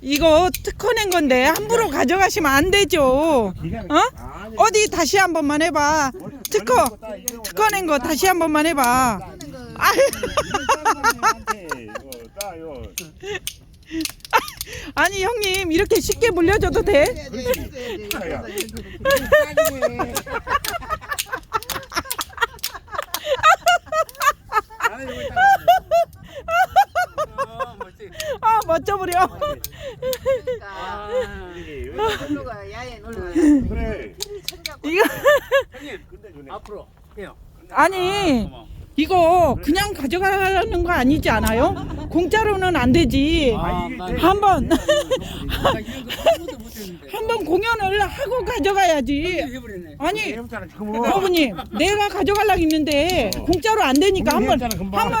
이거 특허 낸 건데 함부로 가져가시면 안 되죠. 어? 어디 다시 한 번만 해봐. 특허 특허 낸 거 다시 한 번만 해봐. 아, 아니 형님 이렇게 쉽게 물려줘도 돼? 아 멋져버려. 놀러가 야외 놀러가 그래. 이거 앞으로 해요. 아니 고마워. 이거 그냥 가져가는 거 아니지 않아요? 공짜로는 안 되지. 아, 나- 한번 나 이런 거 아무것도 못했는데. 한 번 공연을 하고 가져가야지. 해버리네. 아니 지금. 어머님 내가 가져가려고 했는데 공짜로 안 되니까 한번. 한번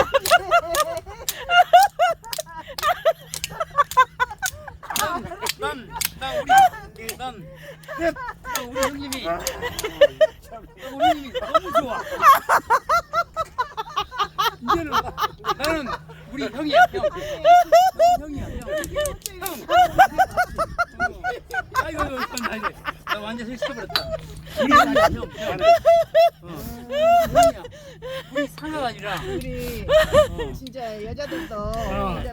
난, 난 우리, 난, 난 우리 형님이, 난 우리 형님이 너무 좋아. 이제는 나는 우리 형이야, 형. 나는 형이야, 형. 형. 어. 아이고, 나 이제 나 완전 실수해버렸다. 우리 형이야, 형. 형. 어. 형이야. 우리 상아가 아니라. 우리 진짜 여자들도 어.